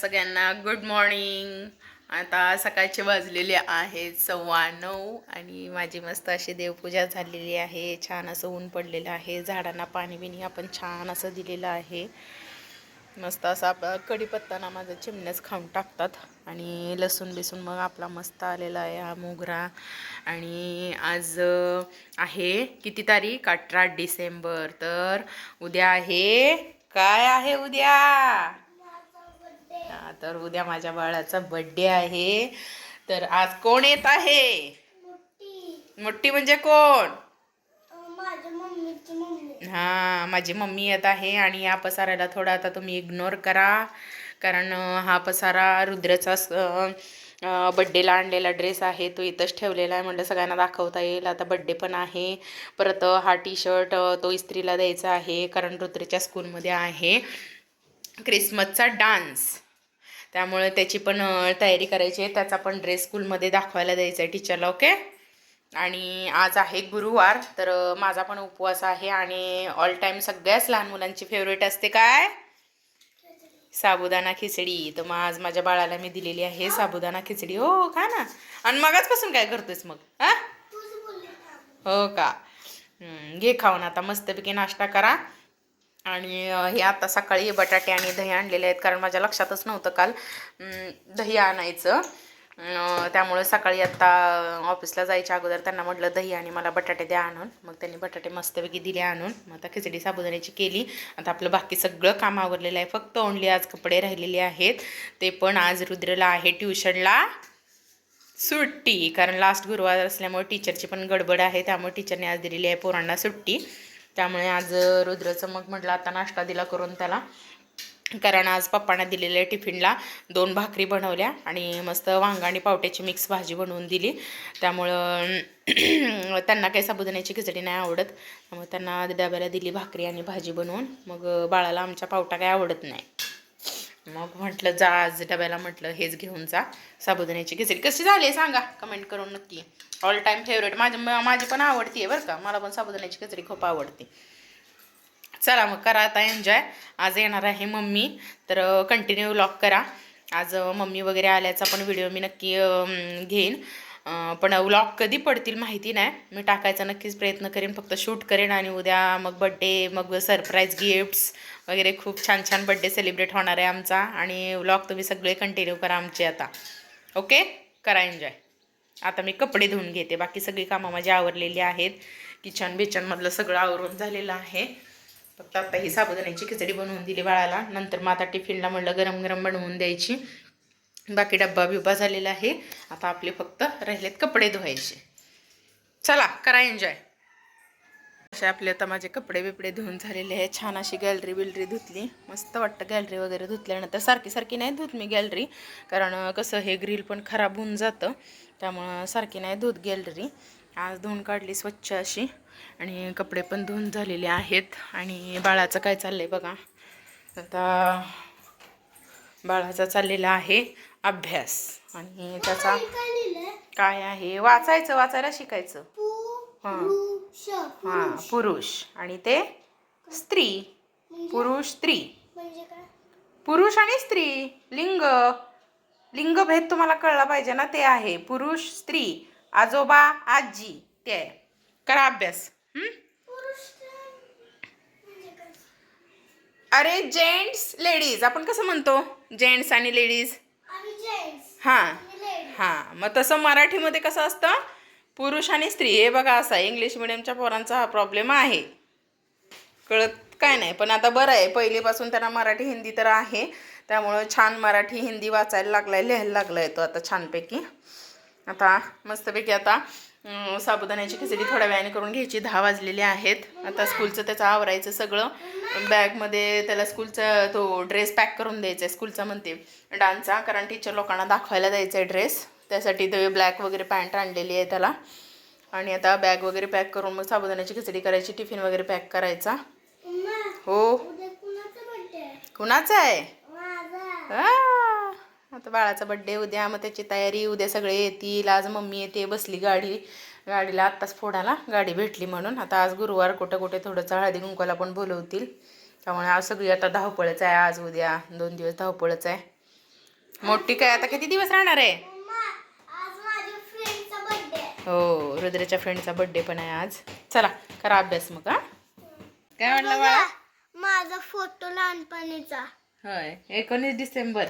सगळ्यांना good morning आता सकाळचे वाजलेले आहेत सव्वा नऊ आणि माझी मस्त अशी देवपूजा झालेली आहे. छान असं ऊन पडलेलं आहे. झाडांना पाणी बिणी आपण छान असं दिलेलं आहे. मस्त असा आपला कढीपत्ता ना माझं चिमण्याच खाऊन टाकतात. आणि लसूण बिसून मग आपला मस्त आलेला आहे हा मोगरा. आणि आज आहे किती तारीख? अठरा डिसेंबर. तर उद्या आहे काय आहे उद्या? तर उद्या माझ्या बाळाचा बड्डे आहे. तर आज कोण येत आहे? मोठी म्हणजे कोण? हा माझी मम्मी येत आहे आणि या पसाऱ्याला थोडा आता तुम्ही इग्नोर करा. कारण हा पसारा रुद्रचा बड्डेला आणलेला ड्रेस आहे. तो इथंच ठेवलेला आहे म्हटलं सगळ्यांना दाखवता येईल. आता बड्डे पण आहे. परत हा टी शर्ट तो इस्त्रीला द्यायचा आहे. कारण रुद्रच्या स्कूलमध्ये आहे. क्रिसमसचा डान्स त्यामुळे त्याची पण तयारी करायची आहे. त्याचा पण ड्रेस स्कूलमध्ये दाखवायला द्यायचा आहे टीचरला ओके आणि आज आहे गुरुवार तर माझा पण उपवास आहे आणि ऑल टाईम सगळ्याच लहान मुलांची फेवरेट असते काय? साबुदाणा खिचडी. तर मग आज माझ्या बाळाला मी दिलेली आहे साबुदाणा खिचडी. हो खा ना. आणि मगाचपासून काय करतोयस मग? हा. हो का? घे खाऊन आता. मस्तपैकी नाश्ता करा. आणि हे आता सकाळी बटाटे आणि दही आणलेले आहेत कारण माझ्या लक्षातच नव्हतं काल दही आणायचं. त्यामुळे सकाळी आत्ता ऑफिसला जायच्या अगोदर त्यांना म्हटलं दही आणि मला बटाटे द्या आणून. मग त्यांनी बटाटे मस्तपैकी दिले आणून मग आता खिचडी साबुदाण्याची केली. आता आपलं बाकी सगळं काम आवरलेलं आहे फक्त ओनली आज कपडे राहिलेले आहेत. ते पण आज रुद्रला आहे ट्युशनला सुट्टी कारण लास्ट गुरुवार असल्यामुळे टीचरची पण गडबड आहे त्यामुळे टीचरने आज दिलेली आहे पोरांना सुट्टी. त्यामुळे आज रुद्रचं मग म्हटलं आता नाश्ता दिला करून त्याला. कारण आज पप्पांना दिलेल्या टिफिनला दोन भाकरी बनवल्या आणि मस्त वांगा आणि पावट्याची मिक्स भाजी बनवून दिली. त्यामुळं त्यांना काही साबुदाण्याची खिचडी नाही आवडत. त्यामुळे त्यांना डब्याला दिली भाकरी आणि भाजी बनवून. मग बाळाला आमच्या पावटा काही आवडत नाही. मग म्हटलं जा आज डब्याला म्हटलं हेच घेऊन जा साबुदाण्याची खिचडी. कशी झाली आहे? सांगा. कमेंट करून नक्की. ऑल टाईम फेवरेट माझी माझी पण आवडती आहे बरं का. मला पण साबुदाण्याची कचरी खूप आवडते. चला मग करा आता एन्जॉय आज येणार आहे मम्मी. तर कंटिन्यू लॉक करा. आज मम्मी वगैरे आल्याचा पण व्हिडिओ मी नक्की घेईन. पण व्लॉग कधी पडतील माहिती नाही. मी टाकायचा नक्कीच प्रयत्न करेन. फक्त शूट करेन आणि उद्या मग बड्डे मग सरप्राईज गिफ्ट्स वगैरे खूप छान छान बड्डे सेलिब्रेट होणार आहे आमचा. आणि व्लॉग तुम्ही सगळे कंटिन्यू करा आमचे आता. ओके करा एन्जॉय आता मी कपडे धुवून घेते. बाकी सगळी कामं माझी आवरलेली आहेत. किचन बिचनमधलं सगळं आवरून झालेलं आहे. फक्त आता ही साबुदाण्याची खिचडी बनवून दिली बाळाला. नंतर मग आता टिफिनला म्हणलं गरम गरम बनवून द्यायची. बाकी डब्बा बिब्बा झालेला आहे. आता आपले फक्त राहिलेत कपडे धुवायचे. चला करा एन्जॉय असे आपले आता माझे कपडे बिपडे धुवून झालेले आहे छान अशी गॅलरी बिलरी धुतली. मस्त वाटतं गॅलरी वगैरे धुतल्यानंतर. सारखी सारखी नाही धुत मी गॅलरी कारण कसं हे ग्रिल पण खराब होऊन जातं. त्यामुळं सारखी नाही धुत गॅलरी आज धुवून काढली स्वच्छ अशी. आणि कपडे पण धुवून झालेले आहेत. आणि बाळाचं काय चाललंय बघा. आता बाळाचा चाललेला आहे अभ्यास. आणि त्याचा काय आहे? वाचायचं वाचायला शिकायचं. हां. पुरुष हां पुरुष. आणि ते स्त्री. पुरुष स्त्री. म्हणजे पुरुष आणि स्त्री. लिंग. लिंगभेद तुम्हाला कळला पाहिजे ना ते आहे. पुरुष स्त्री. आजोबा आजी. ते आहे. करा अभ्यास. म्हणजे अरे जेंट्स लेडीज. आपण कसं म्हणतो? जेंट्स आणि लेडीज. हां. हां. मग तसं मराठीमध्ये कसं असतं? पुरुष आणि स्त्री हे बघा असा इंग्लिश मिडियमच्या पोरांचा हा प्रॉब्लेम आहे. कळत काय नाही पण आता बरं आहे. पहिलीपासून त्यांना मराठी हिंदी तर आहे. त्यामुळं छान मराठी हिंदी वाचायला लागलाय लिहायला लागलाय तो आता छानपैकी. आता मस्तपैकी आता साबुदाण्याची खिचडी थोड्या वेळाने करून घ्यायची. दहा वाजलेले आहेत. आता स्कूलचं त्याचं आवरायचं सगळं. बॅगमध्ये त्याला स्कूलचा तो ड्रेस पॅक करून द्यायचा आहे स्कूलचा म्हणते डान्सचा. कारण टीचर लोकांना दाखवायला द्यायचा आहे ड्रेस. त्यासाठी ते ब्लॅक वगैरे पॅन्ट आणलेली आहे त्याला. आणि आता बॅग वगैरे पॅक करून मग साबुदाण्याची खिचडी करायची टिफिन वगैरे पॅक करायचा. हो. कुणाचा आहे? आता बाळाचा बड्डे उद्या मग त्याची तयारी उद्या सगळे येतील आज मम्मी येते बसली गाडी. गाडीला आत्ताच फोडाला गाडी भेटली म्हणून. आता आज गुरुवार कुठं कुठे थोडंसं हळदी कुंकवाला पण बोलवतील. त्यामुळे आज सगळी आता धावपळच आहे आज उद्या दोन दिवस धावपळच आहे. मोठी काय आता किती दिवस राहणार आहे मम्मा आज माझ्या फ्रेंडचा बर्थडे आहे हो रुद्रच्या फ्रेंडचा बर्थडे पण आहे आज. चला करा अभ्यास मग हा. काय म्हटलं बाळा? माझा फोटो लहानपणीचा. होय एकोणीस डिसेंबर.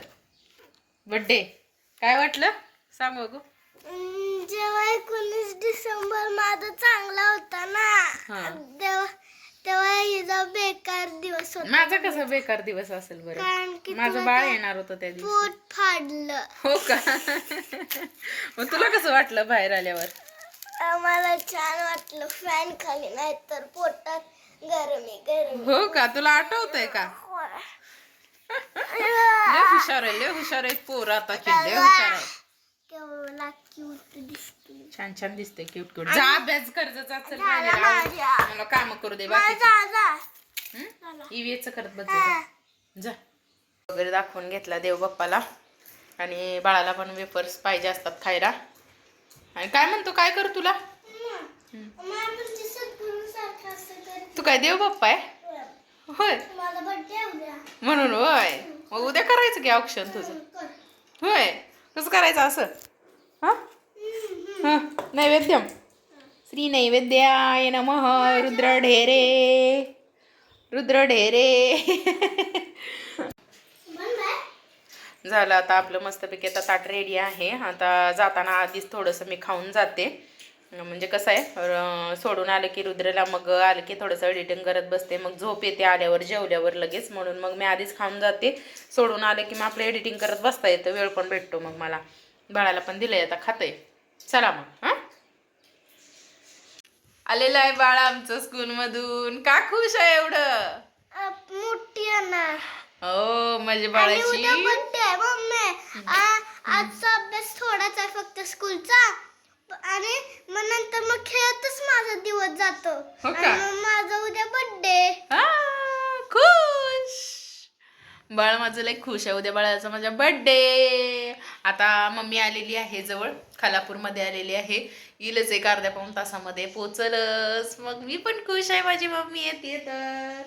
बर्थडे काय वाटलं? सांग बघू. जेव्हा एकोणीस डिसेंबर माझा चांगला होता हा. ना तेव्हा तेव्हा हिचा बेकार दिवस होता. माझा कसा बेकार दिवस असेल बरं? की माझं तुला बाळ येणार होतं त्या दिवशी. पोट फाडलं. हो का? मग तुला कसं वाटलं बाहेर आल्यावर? आम्हाला छान वाटलं. फॅन खाली नाही तर पोटात गरमी गरमी. हो का? तुला आठवतंय का? लय हुशार आहे लय हुशार आहे पोर आता लय हुशार आहे. केवढा क्यूट दिसते छान छान दिसते क्यूट क्यूट जा अभ्यास कर जा, जा, चल झाला. माझ्या. मला काम करू दे बाकी माझा जा ईव्हीएच करत बस जा. जा. वगैरे दाखवून घेतला देव बाप्पाला. आणि बाळाला पण वेफर्स पाहिजे असतात खायला. आणि काय म्हणतो काय करू तुला? तू काय देव बाप्पा आहे? होय. माझा बर्थडे उद्या. म्हणून होय. मग उद्या करायचं की ऑप्शन तुझं. होय. कसं करायचं असं? हा? हां नैवेद्यम श्री नैवेद्याय नमः रुद्र ढेरे रुद्र ढेरे. झालं आता आपलं मस्तपैकी आता ताट रेडी आहे. आता जाताना आधीच थोडंसं मी खाऊन जाते. म्हणजे कसं आहे सोडून आलं की रुद्रला मग आलं की थोडंसं एडिटिंग करत बसते मग झोप येते आल्यावर जेवल्यावर लगेच म्हणून मग मी आधीच खाऊन जाते. सोडून आलं की मग आपलं एडिटिंग करत बसता येतं वेळ पण भेटतो मग मला. बाळाला पण दिलंय आता खातंय. चला मग हां? आलेलं आहे बाळ आमचं स्कूलमधून का खुश आहे एवढं? मोठी हो आणि बाळाची. आजचा अभ्यास थोडाच आहे फक्त स्कूलचा आणि मग नंतर मग खेळतच माझा दिवस जातो. हो का? आणि मग माझा उद्या बर्थडे आ, खुश! बाळ माझं लय खुश आहे. उद्या बाळाचा माझा बर्थडे आता मम्मी आलेली आहे जवळ. खालापूरमध्ये आलेली आहे. येईलच एक अर्ध्या पाऊन तासामध्ये. पोचलच. मग मी पण खुश आहे. माझी मम्मी येते तर.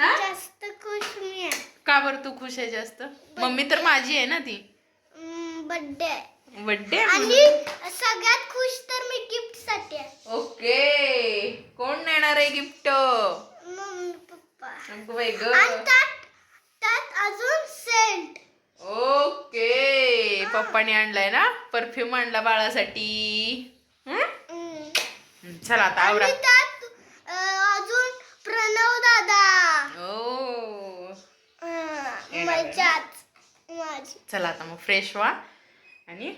हा? जास्त खुश मी आहे. का बरं तू खुश आहे जास्त? मम्मी तर माझी आहे ना ती. बर्थडे बर्थडे आणि सगळ्यात खुश तर मी गिफ्टसाठी आहे. ओके. कोण नेणार आहे गिफ्ट मम्मी पप्पा. बाई ग. आणि त्यात त्यात अजून सेंट ओके. पप्पाने आणलाय ना? परफ्यूम आणला बाळासाठी. हं? चला आता आवरा. आणि त्यात अं, अजून प्रणव दादा. ओ. अं, मजाच माझी चला आता मग फ्रेश व्हा. आणि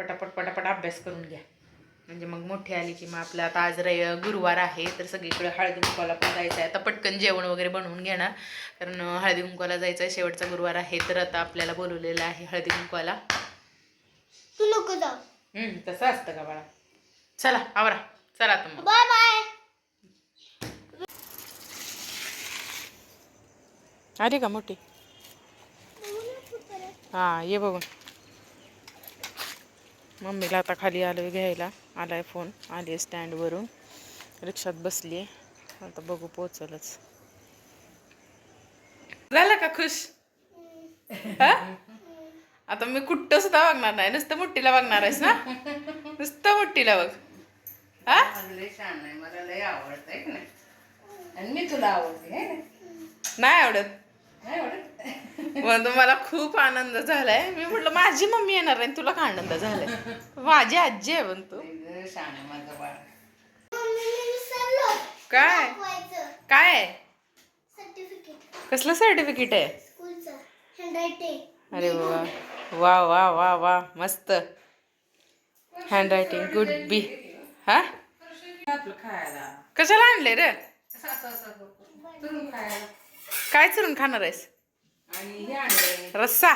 पटापट पटापट अभ्यास करून घ्या. म्हणजे मग मोठी आली की मग आपलं आता आज रे गुरुवार आहे तर सगळीकडे हळदी कुंकवाला पण जायचं आहे आता पटकन जेवण वगैरे बनवून घेणार. कारण हळदी कुंकवाला जायचं आहे शेवटचा गुरुवार आहे तर आता आपल्याला बोलवलेलं आहे हळदी कुंकवाला. तू नको जाऊ. तसं असतं का बाळा? चला आवरा. चला आता मग. Bye bye. आली का मोठी? हां ये बघून. मम्मीला आता खाली आलो घ्यायला. आलाय फोन आली स्टँडवरून रिक्षात बसली आहे आता बघू पोचलच झालं का खुश? हा? आता मी कुठं सुद्धा बघणार नाही. नुसतं मुठ्ठीला बघणार आहेस ना? नुसतं मुठ्ठीला बघ. हा? आहे. मला लय आवडत आहे आणि मी तुला आवडते है नाही आवडत. नाही आवडत? म्हणून मला खूप आनंद झालाय. मी म्हटलं माझी मम्मी येणार नाही तुला का आनंद झालाय. माझी आजी आहे म्हणतो काय? काय? कसलं सर्टिफिकेट आहे? अरे वा वा वा वा वा मस्त. हँडरायटिंग गुड बी हा? कशाला आणले रे? काय चुरून खाणार आहेस? आणि हे आणले रस्सा.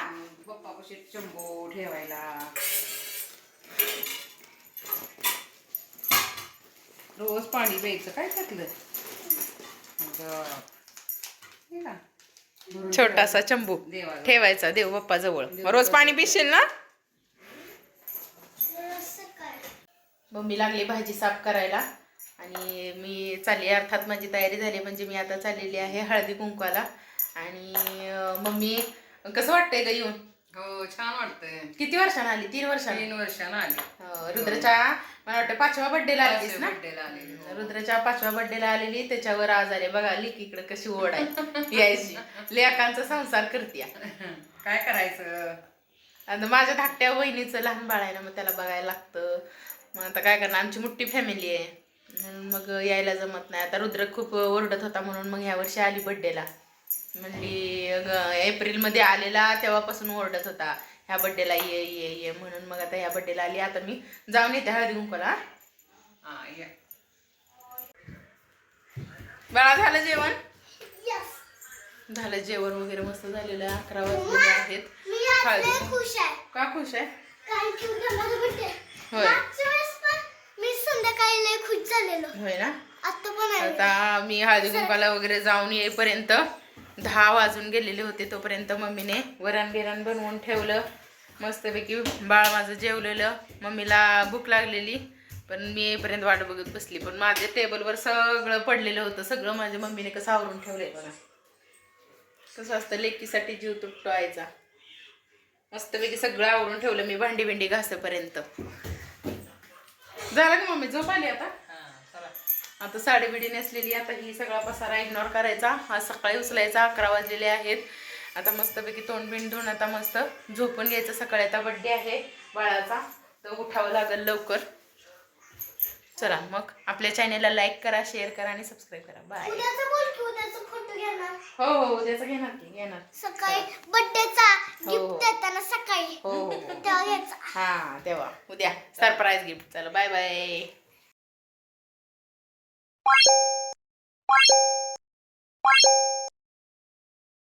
पप्पा कशी चंबो ठेवायला. रोज पाणी प्यायचं काय. भरून छोटासा चंबू. ठेवायचा देव बाप्पा जवळ. मग रोज पाणी पिशील ना? काय मम्मी लागली भाजी साफ करायला. आणि मी चालली अर्थात माझी तयारी झाली. म्हणजे मी आता चाललेली आहे हळदी कुंकवाला. आणि मम्मी कसं वाटतंय ग येऊन? हो छान वाटतंय. किती वर्षानं आली? तीन वर्षांनी? तीन वर्षानं आली. रुद्रच्या मला वाटतं पाचव्या बर्थडेला आलीस ना? बर्थडेला आलेली हो. रुद्रच्या पाचव्या बर्थडेला आलेली त्याच्यावर आजारी बघा इकडे कशी ओढ आहे. यायची. लेकांचा संसार करते काय करायचं? आता माझ्या धाकट्या वहिनीचं लहान बाळ आहे ना मग त्याला बघायला लागतं. मग आता काय करणार? आमची मोठी फॅमिली आहे. म्हणून मग यायला जमत नाही. आता रुद्र खूप ओरडत होता म्हणून मग ह्या वर्षी आली बड्डेला म्हणली अगं, एप्रिलमध्ये आलेला तेव्हापासून ओरडत होता. ह्या बड्डेला ये ये ये म्हणून मग आता ह्या बड्डेला आली. आता मी जाऊन येते हळदी कुंकूला. हा या. बाळा झालं जेवण? यस झालं जेवण वगैरे मस्त झालेलं. अकरा वाजलेले आहेत. मी आज हळदी का खुश आहे. होय. होय ना? आता पण आहे. आता मी हळदी कुंकाला वगैरे जाऊन येईपर्यंत दहा वाजून गेलेले होते तोपर्यंत मम्मीने वरण बिरण बनवून ठेवलं. मस्तपैकी बाळ माझं जेवलेलं. मम्मीला भूक लागलेली पण मी येईपर्यंत वाट बघत बसली. पण माझ्या टेबलवर सगळं पडलेलं होतं. सगळं माझ्या मम्मीने कसं आवरून ठेवलंय बघा. कसं असतं लेकीसाठी जीव तुटवायचा मस्तपैकी सगळं आवरून ठेवलं मी भांडी बिंडी घासेपर्यंत. झालं का मम्मी? झोप आली आता? आता साडी बिडी नेसलेली आता ही सगळा पसारा इग्नोर करायचा. आज सकाळी उचलायचा अकरा वाजलेले आहेत. आता मस्तपैकी तोंड बिंड धुवून आता मस्त झोपून घ्यायचं. सकाळी आता बड्डे आहे बाळाचा. तर उठावं लागेल लवकर. चला मग आपल्या चॅनेलला लाईक करा शेअर करा आणि सबस्क्राईब करा. बाय हो हो उद्याचं घेणार की घेणार. सकाळी बर्थडेचा हो, गिफ्ट हो. देताना सकाळी. हो हो हो. हा तेव्हा. उद्या. सरप्राईज गिफ्ट चला बाय बाय you